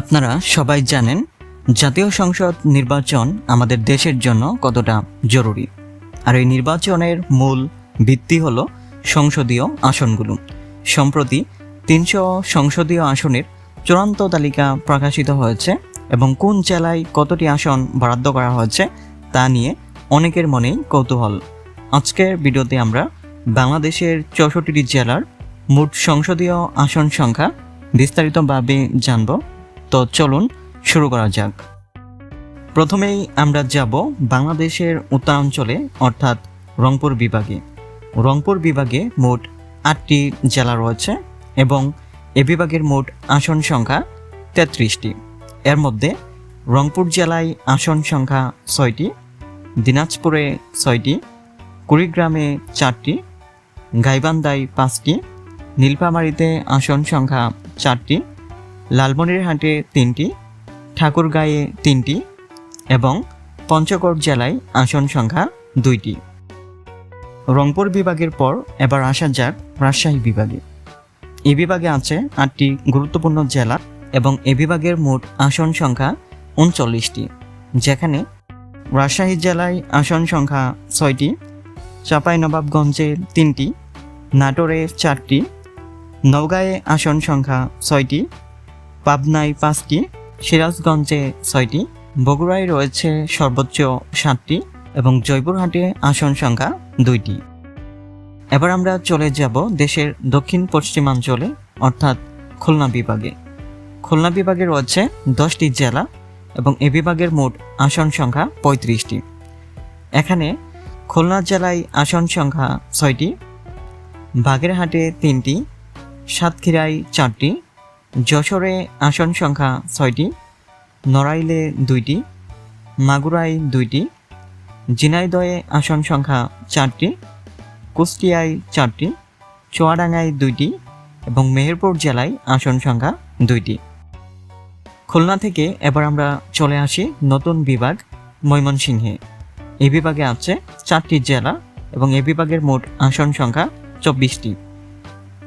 আপনারা সবাই জানেন, জাতীয় সংসদ নির্বাচন আমাদের দেশের জন্য কতটা জরুরি। আর এই নির্বাচনের মূল ভিত্তি হল সংসদীয় আসনগুলো। সম্প্রতি তিনশো সংসদীয় আসনের চূড়ান্ত তালিকা প্রকাশিত হয়েছে এবং কোন জেলায় কতটি আসন বরাদ্দ করা হয়েছে তা নিয়ে অনেকের মনেই কৌতূহল। আজকের ভিডিওতে আমরা বাংলাদেশের চৌষট্টিটি জেলার মোট সংসদীয় আসন সংখ্যা বিস্তারিতভাবে জানব। তো চলুন শুরু করা যাক। প্রথমেই আমরা যাব বাংলাদেশের উত্তরাঞ্চলে, অর্থাৎ রংপুর বিভাগে। রংপুর বিভাগে মোট আটটি জেলা রয়েছে এবং এ বিভাগের মোট আসন সংখ্যা তেত্রিশটি। এর মধ্যে রংপুর জেলায় আসন সংখ্যা ছয়টি, দিনাজপুরে ছয়টি, কুড়িগ্রামে চারটি, গাইবান্ধায় পাঁচটি, নীলফামারীতে আসন সংখ্যা চারটি লালমনিরহাটে তিনটি, ঠাকুরগাঁয়ে তিনটি এবং পঞ্চগড় জেলায় আসন সংখ্যা দুইটি। রংপুর বিভাগের পর এবার আসা যাক রাজশাহী বিভাগে। এ বিভাগে আছে আটটি গুরুত্বপূর্ণ জেলা এবং এ বিভাগের মোট আসন সংখ্যা উনচল্লিশটি, যেখানে রাজশাহী জেলায় আসন সংখ্যা ছয়টি, চাঁপাইনবাবগঞ্জে তিনটি, নাটোরে চারটি, নওগাঁয়ে আসন সংখ্যা ছয়টি পাবনায় পাঁচটি, সিরাজগঞ্জে ছয়টি, বগুড়ায় রয়েছে সর্বোচ্চ সাতটি এবং জয়পুরহাটে আসন সংখ্যা দুইটি। এবার আমরা চলে যাব দেশের দক্ষিণ পশ্চিমাঞ্চলে, অর্থাৎ খুলনা বিভাগে। খুলনা বিভাগে রয়েছে দশটি জেলা এবং এ বিভাগের মোট আসন সংখ্যা পঁয়ত্রিশটি। এখানে খুলনা জেলায় আসন সংখ্যা ছয়টি, বাগেরহাটে তিনটি, সাতক্ষীরায় চারটি যশোরে আসন সংখ্যা ছয়টি, নড়াইলে দুইটি, মাগুরায় দুইটি, ঝিনাইদহে আসন সংখ্যা চারটি, কুষ্টিয়ায় চারটি, চুয়াডাঙ্গায় দুইটি এবং মেহেরপুর জেলায় আসন সংখ্যা দুইটি। খুলনা থেকে এবার আমরা চলে আসি নতুন বিভাগ ময়মনসিংহে। এই বিভাগে আছে চারটি জেলা এবং এ বিভাগের মোট আসন সংখ্যা চব্বিশটি।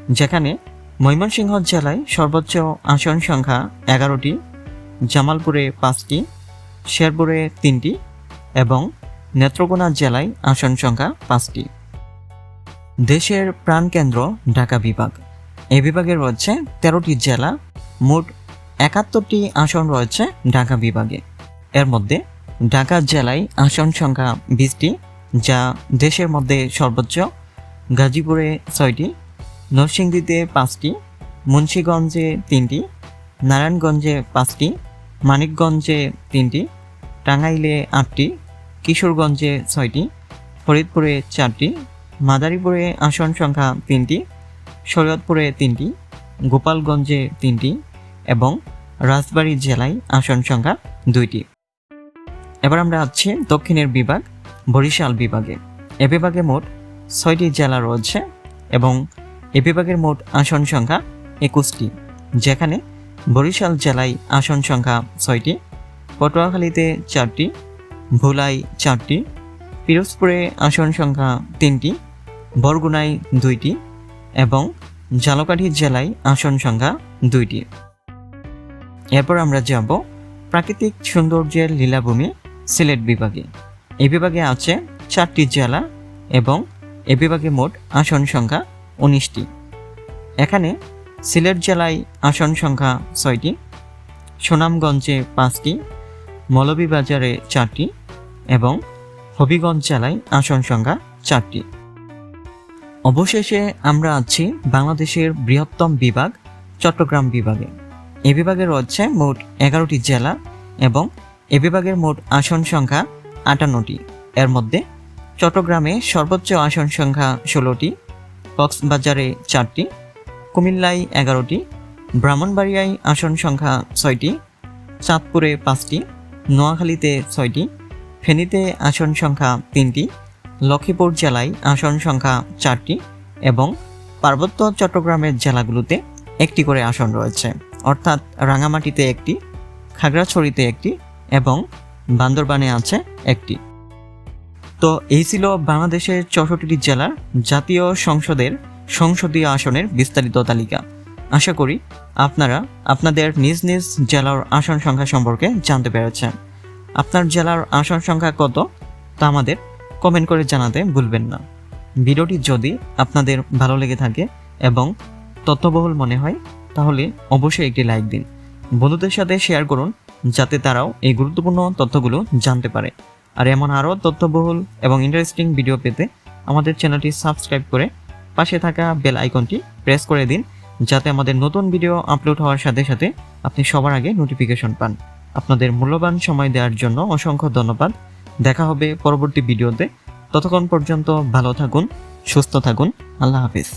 যেখানে ময়মনসিংহ জেলায় সর্বোচ্চ আসন সংখ্যা এগারোটি, জামালপুরে পাঁচটি, শেরপুরে তিনটি এবং নেত্রকোনা জেলায় আসন সংখ্যা পাঁচটি। দেশের প্রাণকেন্দ্র ঢাকা বিভাগ। এই বিভাগে রয়েছে তেরোটি জেলা, মোট একাত্তরটি আসন রয়েছে ঢাকা বিভাগে। এর মধ্যে ঢাকা জেলায় আসন সংখ্যা বিশটি, যা দেশের মধ্যে সর্বোচ্চ, গাজীপুরে ছয়টি নরসিংদীতে পাঁচটি, মুন্সীগঞ্জে তিনটি, নারায়ণগঞ্জে পাঁচটি, মানিকগঞ্জে তিনটি, টাঙ্গাইলে আটটি, কিশোরগঞ্জে ছয়টি, ফরিদপুরে চারটি, মাদারীপুরে আসন সংখ্যা তিনটি শরীয়তপুরে তিনটি, গোপালগঞ্জে তিনটি এবং রাজবাড়ী জেলায় আসন সংখ্যা দুইটি। এবার আমরা আছি দক্ষিণের বিভাগ, বরিশাল বিভাগে। এ বিভাগে মোট ছয়টি জেলা রয়েছে এবং এ বিভাগের মোট আসন সংখ্যা একুশটি, যেখানে বরিশাল জেলায় আসন সংখ্যা ছয়টি, পটুয়াখালীতে চারটি ভোলাই চারটি, পিরোজপুরে আসন সংখ্যা তিনটি, বরগুনায় দুইটি এবং ঝালকাঠি জেলায় আসন সংখ্যা দুইটি। এরপর আমরা যাব প্রাকৃতিক সৌন্দর্যের লীলাভূমি সিলেট বিভাগে। এ বিভাগে আছে চারটি জেলা এবং এ বিভাগে মোট আসন সংখ্যা উনিশটি। এখানে সিলেট জেলায় আসন সংখ্যা ছয়টি, সুনামগঞ্জে পাঁচটি, মৌলভীবাজারে চারটি এবং হবিগঞ্জ জেলায় আসন সংখ্যা চারটি। অবশেষে আমরা আছি বাংলাদেশের বৃহত্তম বিভাগ, চট্টগ্রাম বিভাগে। এ বিভাগে রয়েছে মোট এগারোটি জেলা এবং এ বিভাগের মোট আসন সংখ্যা আটান্নটি। এর মধ্যে চট্টগ্রামে সর্বোচ্চ আসন সংখ্যা ষোলোটি কক্সবাজারে চারটি, কুমিল্লায় এগারোটি, ব্রাহ্মণবাড়িয়ায় আসন সংখ্যা ছয়টি, চাঁদপুরে পাঁচটি, নোয়াখালীতে ছয়টি, ফেনীতে আসন সংখ্যা তিনটি, লক্ষ্মীপুর জেলায় আসন সংখ্যা চারটি এবং পার্বত্য চট্টগ্রামের জেলাগুলোতে একটি করে আসন রয়েছে। অর্থাৎ রাঙামাটিতে একটি, খাগড়াছড়িতে একটি এবং বান্দরবানে আছে একটি। তো এই ছিল বাংলাদেশের চৌষট্টিটি জেলার জাতীয় সংসদের সংসদীয় আসনের বিস্তারিত তালিকা। আশা করি আপনারা আপনাদের নিজ নিজ জেলার আসন সংখ্যা সম্পর্কে জানতে পেরেছেন। আপনার জেলার আসন সংখ্যা কত তা আমাদের কমেন্ট করে জানাতে ভুলবেন না। ভিডিওটি যদি আপনাদের ভালো লেগে থাকে এবং তথ্যবহুল মনে হয়, তাহলে অবশ্যই একটি লাইক দিন। বন্ধুদের সাথে শেয়ার করুন, যাতে তারাও এই গুরুত্বপূর্ণ তথ্যগুলো জানতে পারে। আর এমন আরও তথ্যবহুল এবং ইন্টারেস্টিং ভিডিও পেতে আমাদের চ্যানেলটি সাবস্ক্রাইব করে পাশে থাকা বেল আইকনটি প্রেস করে দিন, যাতে আমাদের নতুন ভিডিও আপলোড হওয়ার সাথে সাথে আপনি সবার আগে নোটিফিকেশন পান। আপনাদের মূল্যবান সময় দেওয়ার জন্য অসংখ্য ধন্যবাদ। দেখা হবে পরবর্তী ভিডিওতে ততক্ষণ পর্যন্ত ভালো থাকুন, সুস্থ থাকুন। আল্লাহ হাফিজ।